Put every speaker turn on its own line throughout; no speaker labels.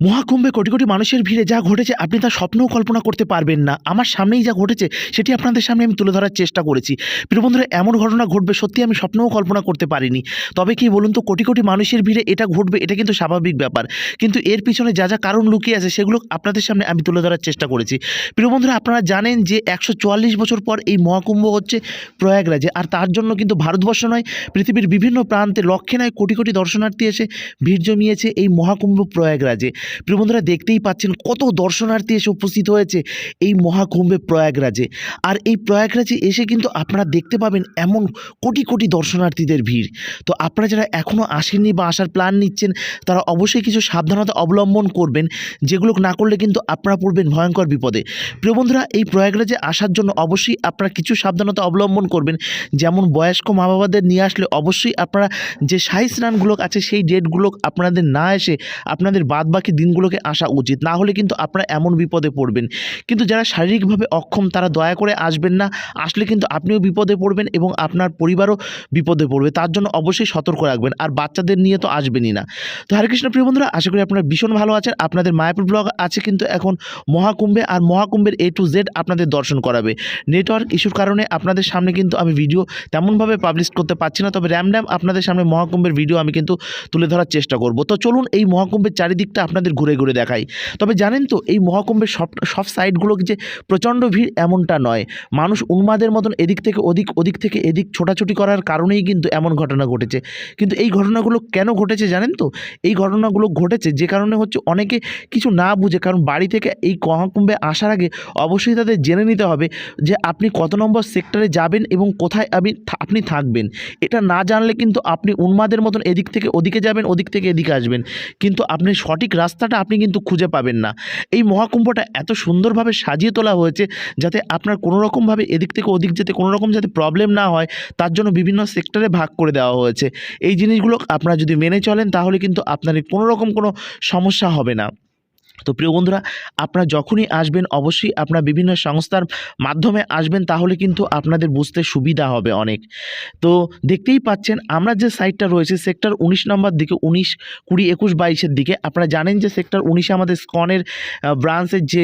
মহাকুম্ভে কোটি কোটি মানুষের ভিড়ে যা ঘটেছে, আপনি তা স্বপ্নেও কল্পনা করতে পারবেন না। আমার সামনেই যা ঘটেছে, সেটি আপনাদের সামনে আমি তুলে ধরার চেষ্টা করেছি। প্রিয় বন্ধুরা, এমন ঘটনা ঘটবে সত্যি আমি স্বপ্নেও কল্পনা করতে পারিনি। তবে কি বলুন তো, কোটি কোটি মানুষের ভিড়ে এটা ঘটবে, এটা কিন্তু স্বাভাবিক ব্যাপার। কিন্তু এর পিছনে যা যা কারণ লুকিয়ে আছে, সেগুলো আপনাদের সামনে আমি তুলে ধরার চেষ্টা করেছি। প্রিয় বন্ধুরা, আপনারা জানেন যে একশো চুয়াল্লিশ বছর পর এই মহাকুম্ভ হচ্ছে প্রয়াগরাজে। আর তার জন্য কিন্তু ভারতবর্ষ নয়, পৃথিবীর বিভিন্ন প্রান্তে লক্ষে নয় কোটি কোটি দর্শনার্থী এসে ভিড় জমিয়েছে এই মহাকুম্ভ প্রয়াগরাজে। প্রিয় বন্ধুরা, দেখতেই পাচ্ছেন কত দর্শনার্থী এসে উপস্থিত হয়েছে এই মহাকুম্ভে প্রয়াগরাজে। আর এই প্রয়াগরাজে এসে কিন্তু আপনারা দেখতে পাবেন এমন কোটি কোটি দর্শনার্থীদের ভিড়। তো আপনারা যারা এখনও আসেননি বা আসার প্ল্যান নিচ্ছেন, তারা অবশ্যই কিছু সাবধানতা অবলম্বন করবেন, যেগুলো না করলে কিন্তু আপনারা পড়বেন ভয়ঙ্কর বিপদে। প্রিয় বন্ধুরা, এই প্রয়াগরাজে আসার জন্য অবশ্যই আপনারা কিছু সাবধানতা অবলম্বন করবেন। যেমন বয়স্ক মা বাবাদের নিয়ে আসলে অবশ্যই আপনারা যে সাই স্নানগুলো আছে, সেই ডেটগুলো আপনাদের না এসে আপনাদের বাদ বাকি দিনগুলোকে আসা উচিত। না হলে কিন্তু আপনারা এমন বিপদে পড়বেন। কিন্তু যারা শারীরিকভাবে অক্ষম, তারা দয়া করে আসবেন না। আসলে কিন্তু আপনিও বিপদে পড়বেন এবং আপনার পরিবারও বিপদে পড়বে। তার জন্য অবশ্যই সতর্ক রাখবেন। আর বাচ্চাদের নিয়ে তো আসবেনই না। তো হরে কৃষ্ণ, প্রিয় বন্ধুরা, আশা করি আপনারা ভীষণ ভালো আছেন। আপনাদের মায়াপুর ব্লগ আছে কিন্তু এখন মহাকুম্ভে। আর মহাকুম্ভের এ টু জেড আপনাদের দর্শন করাবে। নেটওয়ার্ক ইস্যুর কারণে আপনাদের সামনে কিন্তু আমি ভিডিও তেমনভাবে পাবলিশ করতে পারছি না। তবে র্যাম র্যামড্যাম আপনাদের সামনে মহাকুম্ভের ভিডিও আমি কিন্তু তুলে ধরার চেষ্টা করব। তো চলুন এই মহাকুম্ভের চারিদিকটা আপনাদের ঘুরে ঘুরে দেখাই। তবে জানেন তো, এই মহাকুম্ভের সব সব সাইডগুলো যে প্রচণ্ড ভিড় এমনটা নয়। মানুষ উন্মাদের মতন এদিক থেকে ওদিক ওদিক থেকে এদিক ছোটাছুটি করার কারণেই কিন্তু এমন ঘটনা ঘটেছে। কিন্তু এই ঘটনাগুলো কেন ঘটেছে জানেন তো? এই ঘটনাগুলো ঘটেছে যে কারণে হচ্ছে অনেকে কিছু না বুঝে, কারণ বাড়ি থেকে এই মহাকুম্ভে আসার আগে অবশ্যই তাদের জেনে নিতে হবে যে আপনি কত নম্বর সেক্টরে যাবেন এবং কোথায় আপনি আপনি থাকবেন। এটা না জানলে কিন্তু আপনি উন্মাদের মতন এদিক থেকে ওদিকে যাবেন, ওদিক থেকে এদিকে আসবেন। কিন্তু আপনি সঠিক রাস্তাটা আপনি কিন্তু খুঁজে পাবেন না। এই মহাকুম্ভটা এত সুন্দরভাবে সাজিয়ে তোলা হয়েছে যাতে আপনার কোনো রকমভাবে এদিক থেকে ওদিক যেতে কোনো রকম যাতে প্রবলেম না হয়, তার জন্য বিভিন্ন সেক্টরে ভাগ করে দেওয়া হয়েছে। এই জিনিসগুলো আপনারা যদি মেনে চলেন, তাহলে কিন্তু আপনার কোনো রকম কোনো সমস্যা হবে না। তো প্রিয় বন্ধুরা, আপনারা যখনই আসবেন, অবশ্যই আপনার বিভিন্ন সংস্থার মাধ্যমে আসবেন, তাহলে কিন্তু আপনাদের বুঝতে সুবিধা হবে অনেক। তো দেখতেই পাচ্ছেন, আমরা যে সাইটটা রয়েছে সেক্টর উনিশ নম্বর দিকে, উনিশ, কুড়ি, একুশ, বাইশের দিকে, আপনারা জানেন যে সেক্টর উনিশে আমাদের স্কনের ব্রাঞ্চের যে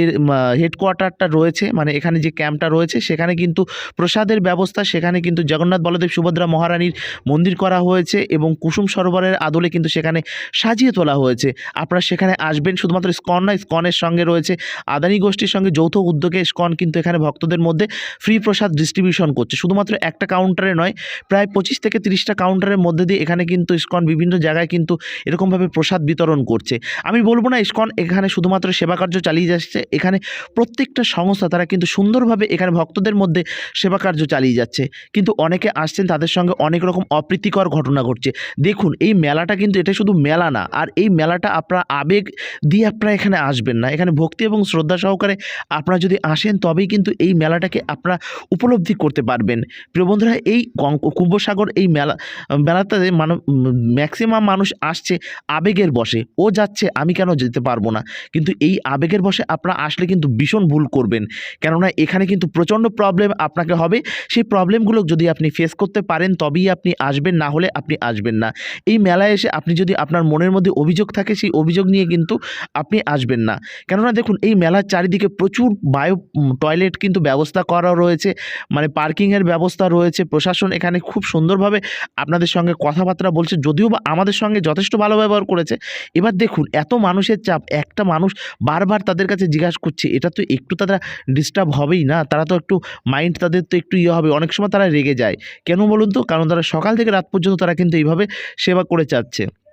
হেডকোয়ার্টারটা রয়েছে মানে এখানে যে ক্যাম্পটা রয়েছে, সেখানে কিন্তু প্রসাদের ব্যবস্থা, সেখানে কিন্তু জগন্নাথ বলদেব সুভদ্রা মহারানীর মন্দির করা হয়েছে এবং কুসুম সরোবরের আদলে কিন্তু সেখানে সাজিয়ে তোলা হয়েছে। আপনারা সেখানে আসবেন, শুধুমাত্র স্কন নয় স্কনের সঙ্গে রয়েছে। আদানি গোষ্ঠীর সঙ্গে যৌথ উদ্যোগে স্কন কিন্তু এখানে ভক্তদের মধ্যে ফ্রি প্রসাদ ডিস্ট্রিবিউশন করছে। শুধুমাত্র একটা কাউন্টারে নয়, প্রায় পঁচিশ থেকে তিরিশটা কাউন্টারের মধ্যে দিয়ে এখানে কিন্তু ইস্কন বিভিন্ন জায়গায় কিন্তু এরকমভাবে প্রসাদ বিতরণ করছে। আমি বলব না ইস্কন এখানে শুধুমাত্র সেবা কার্য চালিয়ে যাচ্ছে, এখানে প্রত্যেকটা সংস্থা তারা কিন্তু সুন্দরভাবে এখানে ভক্তদের মধ্যে সেবা কার্য চালিয়ে যাচ্ছে। কিন্তু অনেকে আসছেন, তাদের সঙ্গে অনেক রকম অপ্রীতিকর ঘটনা ঘটছে। দেখুন, এই মেলাটা কিন্তু এটা শুধু মেলা না, আর এই মেলাটা আপনারা আবেগ দিয়ে আপনারা এখানে আসবেন না। এখানে ভক্তি এবং শ্রদ্ধা সহকারে আপনারা যদি আসেন, তবেই কিন্তু এই মেলাটাকে আপনারা উপলব্ধি করতে পারবেন। প্রিয় বন্ধুরা, এই কুম্ভসাগর এই মেলা, মেলাতে মানব, ম্যাক্সিমাম মানুষ আসছে আবেগের বসে ও যাচ্ছে, আমি কেন যেতে পারব না? কিন্তু এই আবেগের বসে আপনারা আসলে কিন্তু ভীষণ ভুল করবেন। কেননা এখানে কিন্তু প্রচণ্ড প্রবলেম আপনাকে হবে। সেই প্রবলেমগুলো যদি আপনি ফেস করতে পারেন, তবেই আপনি আসবেন, না হলে আপনি আসবেন না। এই মেলায় এসে আপনি যদি আপনার মনের মধ্যে অভিযোগ থাকে, সেই অভিযোগ নিয়ে কিন্তু আপনি আসবেন না। কেননা দেখুন, এই মেলার চারিদিকে প্রচুর বায়ো টয়লেট কিন্তু ব্যবস্থা করা রয়েছে। মানে পার্কিংয়ের ব্যবস্থা রয়েছে। প্রশাসন এখানে খুব সুন্দরভাবে আপনাদের সঙ্গে কথাবার্তা বলছে। যদিও বা আমাদের সঙ্গে যথেষ্ট ভালো ব্যবহার করেছে। এবার দেখুন, এত মানুষের চাপ, একটা মানুষ বারবার তাদের কাছে জিজ্ঞাসা করছে, এটা তো একটু তারা ডিস্টার্ব হবেই না? তারা তো একটু মাইন্ড তাদের তো একটু ইয়ে হবে। অনেক সময় তারা রেগে যায়। কেন বলুন তো? কারণ তারা সকাল থেকে রাত পর্যন্ত তারা কিন্তু এইভাবে সেবা করে যাচ্ছে।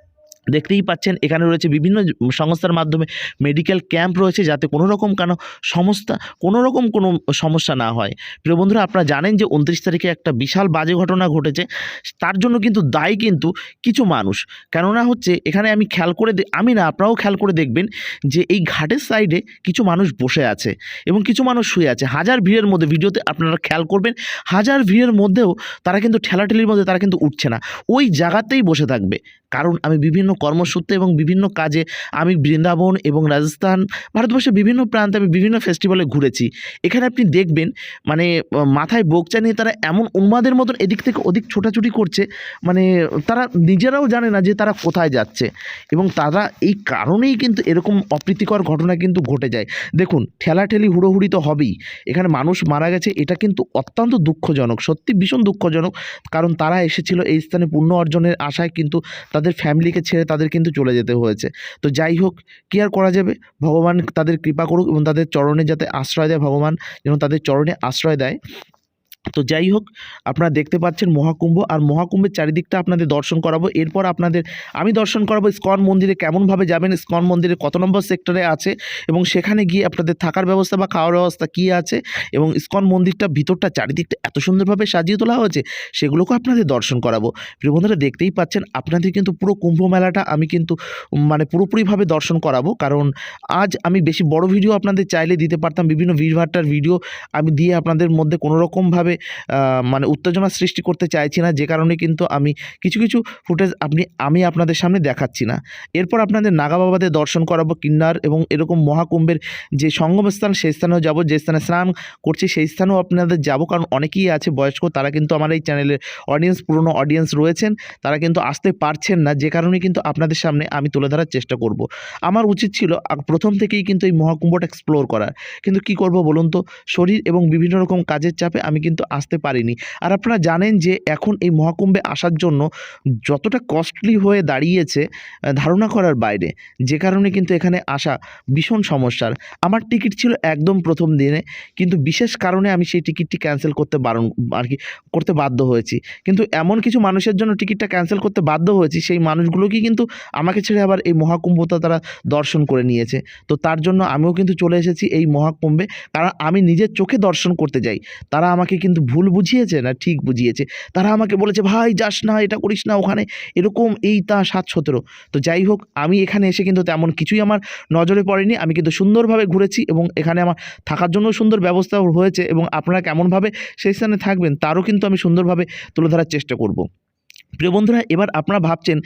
দেখতেই পাচ্ছেন, এখানে রয়েছে বিভিন্ন সংস্থার মাধ্যমে মেডিকেল ক্যাম্প রয়েছে যাতে কোনো রকম কেন সমস্যা, কোনো রকম কোনো সমস্যা না হয়। প্রিয় বন্ধুরা, আপনারা জানেন যে উনত্রিশ তারিখে একটা বিশাল বাজে ঘটনা ঘটেছে, তার জন্য কিন্তু দায়ী কিন্তু কিছু মানুষ। কেননা হচ্ছে, এখানে আমি খেয়াল করে আমি না, আপনারাও খেয়াল করে দেখবেন যে এই ঘাটের সাইডে কিছু মানুষ বসে আছে এবং কিছু মানুষ শুয়ে আছে। হাজার ভিড়ের মধ্যে, ভিডিওতে আপনারা খেয়াল করবেন, হাজার ভিড়ের মধ্যেও তারা কিন্তু ঠেলাঠেলির মধ্যে তারা কিন্তু উঠছে না। ওই জায়গাতেই বসে থাকবে। কারণ আমি বিভিন্ন কর্মসূত্রে এবং বিভিন্ন কাজে আমি বৃন্দাবন এবং রাজস্থান, ভারতবর্ষের বিভিন্ন প্রান্তে আমি বিভিন্ন ফেস্টিভ্যালে ঘুরেছি। এখানে আপনি দেখবেন মানে মাথায় বোকচা নিয়ে তারা এমন উন্মাদের মতন এদিক থেকে ওদিক ছোটাছুটি করছে মানে তারা নিজেরাও জানে না যে তারা কোথায় যাচ্ছে। এবং তারা এই কারণেই কিন্তু এরকম অপ্রীতিকর ঘটনা কিন্তু ঘটে যায়। দেখুন, ঠেলাঠেলি হুড়োহুড়ি তো হবেই। এখানে মানুষ মারা গেছে, এটা কিন্তু অত্যন্ত দুঃখজনক, সত্যি ভীষণ দুঃখজনক। কারণ তারা এসেছিল এই স্থানে পুণ্য অর্জনের আশায় কিন্তু তাদের ফ্যামিলিকে ছেড়ে তাদের কিন্তু চলে যেতে হয়েছে। তো যাই হোক, কী আর করা যাবে? ভগবান তাদের কৃপা করুক এবং তাদের চরণে যাতে আশ্রয় দেয়, ভগবান যেন তাদের চরণে আশ্রয় দেয়। তো যাই হোক, আপনারা দেখতে পাচ্ছেন মহাকুম্ভ আর মহাকুম্ভের চারিদিকটা আপনাদের দর্শন করাবো। এরপর আপনাদের, আমি দর্শন করাবো ইস্কন মন্দিরে কেমনভাবে যাবেন ইস্কন মন্দিরে কত নম্বর সেক্টরে আছে এবং সেখানে গিয়ে আপনাদের থাকার ব্যবস্থা বা খাওয়ার ব্যবস্থা কী আছে এবং ইস্কন মন্দিরটা ভিতরটা চারিদিকটা এত সুন্দরভাবে সাজিয়ে তোলা হয়েছে সেগুলোকেও আপনাদের দর্শন করাবো। প্রিয় বন্ধুরা, দেখতেই পাচ্ছেন আপনাদের কিন্তু পুরো কুম্ভ মেলাটা আমি কিন্তু মানে পুরোপুরিভাবে দর্শন করাবো। কারণ আজ আমি বেশি বড় ভিডিও আপনাদের চাইলে দিতে পারতাম, বিভিন্ন ভিড়ভাট্টার ভিডিও আমি দিয়ে আপনাদের মধ্যে কোনো আহ, মানে উত্তেজনা সৃষ্টি করতে চাইছি না যে কারণে কিন্তু আমি কিছু কিছু ফুটেজ আপনি আমি আপনাদের সামনে দেখাচ্ছি না। এরপর আপনাদের নাগা বাবাদের দর্শন করাবো কিন্নার এবং এরকম মহাকুম্ভের যে সঙ্গম স্থান সেই স্থানেও যাব যে স্থানে স্নান করছি সেই স্থানেও আপনাদের যাব কারণ অনেকেই আছে বয়স্ক তারা কিন্তু আমার এই চ্যানেলের অডিয়েন্স পুরনো অডিয়েন্স রয়েছেন তারা কিন্তু আসতে পারছেন না যে কারণে কিন্তু আপনাদের সামনে আমি তুলে ধরার চেষ্টা করব। আমার উচিত ছিল প্রথম থেকেই কিন্তু এই মহাকুম্ভটা এক্সপ্লোর করার। কিন্তু কি করব বলুন তো? শরীর এবং বিভিন্ন রকম কাজের চাপে আমি কিন্তু আসতে পারিনি। আর আপনারা জানেন যে এখন এই মহাকুম্ভে আসার জন্য যতটা কস্টলি হয়ে দাঁড়িয়েছে ধারণা করার বাইরে, যে কারণে কিন্তু এখানে আসা ভীষণ সমস্যার। আমার টিকিট ছিল একদম প্রথম দিনে, কিন্তু বিশেষ কারণে আমি সেই টিকিটটি ক্যান্সেল করতে বারণ, আর কি, করতে বাধ্য হয়েছি। কিন্তু এমন কিছু মানুষের জন্য টিকিটটা ক্যান্সেল করতে বাধ্য হয়েছি, সেই মানুষগুলোকেই কিন্তু আমাকে ছেড়ে আবার এই মহাকুম্ভটা তারা দর্শন করে নিয়েছে। তো তার জন্য আমিও কিন্তু চলে এসেছি এই মহাকুম্ভে, কারণ আমি নিজের চোখে দর্শন করতে যাই। তারা আমাকে কিন্তু ভুল বুঝিয়েছে না ঠিক বুঝিয়েছে? তারা আমাকে বলেছে, ভাই, যাস না, এটা করিস না ওখানে। এরকম এই তা সাত সতেরো। তো যাই হোক, আমি এখানে এসে কিন্তু তেমন কিছুই আমার নজরে পড়েনি। আমি কিন্তু সুন্দরভাবে ঘুরেছি এবং এখানে আমার থাকার জন্য সুন্দর ব্যবস্থা হয়েছে এবং আপনারা কেমনভাবে সেই স্থানে থাকবেন, তারও কিন্তু আমি সুন্দরভাবে তুলে ধরার চেষ্টা করব। প্রিয় বন্ধুরা, এবার আপনারা ভাবছেন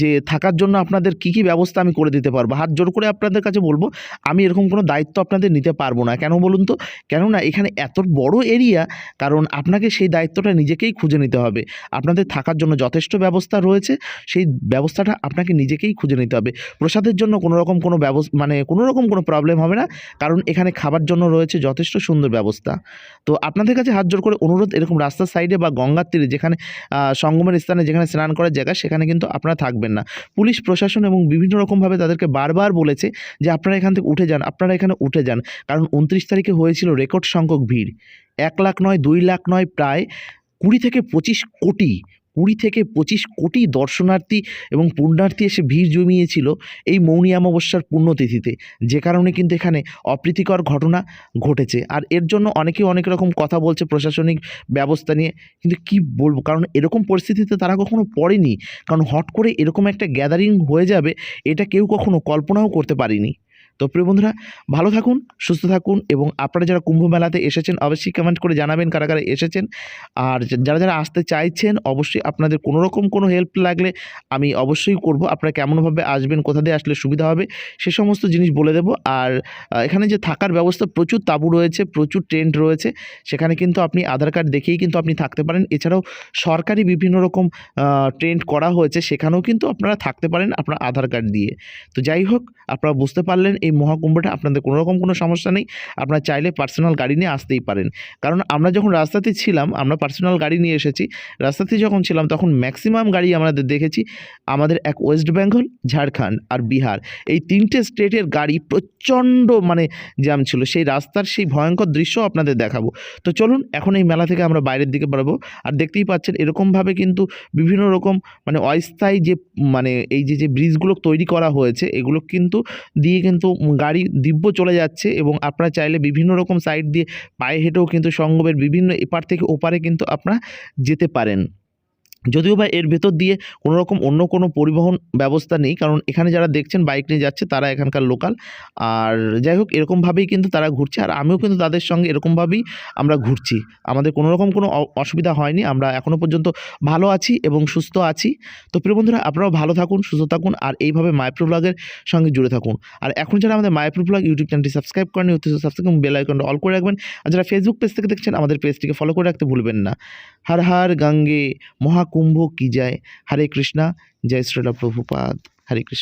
যে থাকার জন্য আপনাদের কী কী ব্যবস্থা আমি করে দিতে পারব? হাত জোর করে আপনাদের কাছে বলব, আমি এরকম কোনো দায়িত্ব আপনাদের নিতে পারব না। কেন বলুন তো? কেননা এখানে এত বড় এরিয়া কারণ আপনাকে সেই দায়িত্বটা নিজেকেই খুঁজে নিতে হবে। আপনাদের থাকার জন্য যথেষ্ট ব্যবস্থা রয়েছে, সেই ব্যবস্থাটা আপনাকে নিজেকেই খুঁজে নিতে হবে। প্রসাদের জন্য কোনো রকম কোনো ব্যবস্থা মানে কোনো রকম কোনো প্রবলেম হবে না, কারণ এখানে খাবার জন্য রয়েছে যথেষ্ট সুন্দর ব্যবস্থা। তো আপনাদের কাছে হাত জোর করে অনুরোধ, এরকম রাস্তার সাইডে বা গঙ্গার তীরে যেখানে সঙ্গমের স্থানে যেখানে স্নান করার জায়গা, সেখানে কিন্তু আপনারা থাকবেন না। পুলিশ, প্রশাসন এবং বিভিন্ন রকমভাবে তাদেরকে বারবার বলেছে যে আপনারা এখান থেকে উঠে যান, আপনারা এখানে উঠে যান। কারণ উনত্রিশ তারিখে হয়েছিল রেকর্ড সংখ্যক ভিড়। এক লাখ নয়, দুই লাখ নয়, প্রায় কুড়ি থেকে পঁচিশ কোটি কুড়ি থেকে পঁচিশ কোটি দর্শনার্থী এবং পুণ্যার্থী এসে ভিড় জমিয়েছিল এই মৌনী অমাবস্যার পুণ্যতিথিতে। যে কারণে কিন্তু এখানে অপ্রীতিকর ঘটনা ঘটেছে। আর এর জন্য অনেকে অনেক রকম কথা বলছে প্রশাসনিক ব্যবস্থা নিয়ে। কিন্তু কি বলব? কারণ এরকম পরিস্থিতিতে তারা কখনো পড়েনি। কারণ হট করে এরকম একটা গ্যাদারিং হয়ে যাবে, এটা কেউ কখনো কল্পনাও করতে পারেনি। তো প্রিয় বন্ধুরা, ভালো থাকুন, সুস্থ থাকুন এবং আপনারা যারা কুম্ভ মেলাতে এসেছেন, অবশ্যই কমেন্ট করে জানাবেন কারা কারা এসেছেন। আর যারা যারা আসতে চাইছেন, অবশ্যই আপনাদের কোনো রকম কোনো হেল্প লাগলে আমি অবশ্যই করব। আপনারা কেমনভাবে আসবেন, কোথা দিয়ে আসলে সুবিধা হবে, সে সমস্ত জিনিস বলে দেবো। আর এখানে যে থাকার ব্যবস্থা, প্রচুর তাঁবু রয়েছে, প্রচুর টেন্ট রয়েছে, সেখানে কিন্তু আপনি আধার কার্ড দেখেই কিন্তু আপনি থাকতে পারেন। এছাড়াও সরকারি বিভিন্ন রকম ট্রেন্ড করা হয়েছে, সেখানেও কিন্তু আপনারা থাকতে পারেন আপনার আধার কার্ড দিয়ে। তো যাই হোক, আপনারা বুঝতে পারলেন এই মহাকুম্ভটা আপনাদের কোনো রকম কোনো সমস্যা নেই। আপনারা চাইলে পার্সোনাল গাড়ি নিয়ে আসতেই পারেন। কারণ আমরা যখন রাস্তাতে ছিলাম, আমরা পার্সোনাল গাড়ি নিয়ে এসেছি। রাস্তাতে যখন ছিলাম, তখন ম্যাক্সিমাম গাড়ি আমাদের দেখেছি আমাদের এক ওয়েস্ট বেঙ্গল ঝাড়খণ্ড আর বিহার এই তিনটে স্টেটের গাড়ি প্রচণ্ড মানে জ্যাম ছিল। সেই রাস্তার সেই ভয়ঙ্কর দৃশ্য আপনাদের দেখাবো। তো চলুন, এখন এই মেলা থেকে আমরা বাইরের দিকে বাড়বো আর দেখতেই পাচ্ছেন, এরকমভাবে কিন্তু বিভিন্ন রকম মানে অস্থায়ী যে মানে এই যে যে ব্রিজগুলো তৈরি করা হয়েছে, এগুলো কিন্তু দিয়ে কিন্তু গাড়ি দিব্য চলে যাচ্ছে এবং আপনারা চাইলে বিভিন্ন রকম সাইড দিয়ে পায়ে হেঁটেও কিন্তু সঙ্গমের বিভিন্ন এপার থেকে ওপারে কিন্তু আপনারা যেতে পারেন। যদিও বা এর ভেতর দিয়ে কোনো রকম অন্য কোনো পরিবহন ব্যবস্থা নেই, কারণ এখানে যারা দেখছেন বাইক নিয়ে যাচ্ছে তারা এখানকার লোকাল আর যাই হোক, এরকমভাবেই কিন্তু তারা ঘুরছে, আর আমিও কিন্তু তাদের সঙ্গে এরকমভাবেই আমরা ঘুরছি। আমাদের কোনো রকম কোনো অসুবিধা হয়নি, আমরা এখনও পর্যন্ত ভালো আছি এবং সুস্থ আছি। তো প্রিয় বন্ধুরা, আপনারাও ভালো থাকুন, সুস্থ থাকুন, আর এইভাবে মাইপ্রো ব্লগের সঙ্গে জুড়ে থাকুন। আর এখন যারা আমাদের মাইপ্রো ব্লগ ইউটিউব চ্যানেলটি সাবস্ক্রাইব করেন অতি সাবস্ক্রাইব বেল আইকনটা অল করে রাখবেন। আর যারা ফেসবুক পেজ থেকে দেখছেন, আমাদের পেজটিকে ফলো করে রাখতে ভুলবেন না। হর হর গঙ্গে মহাকুম্ভ কি যায় হরে কৃষ্ণা জয় শ্রীলা প্রভুপাদ হরে কৃষ্ণ।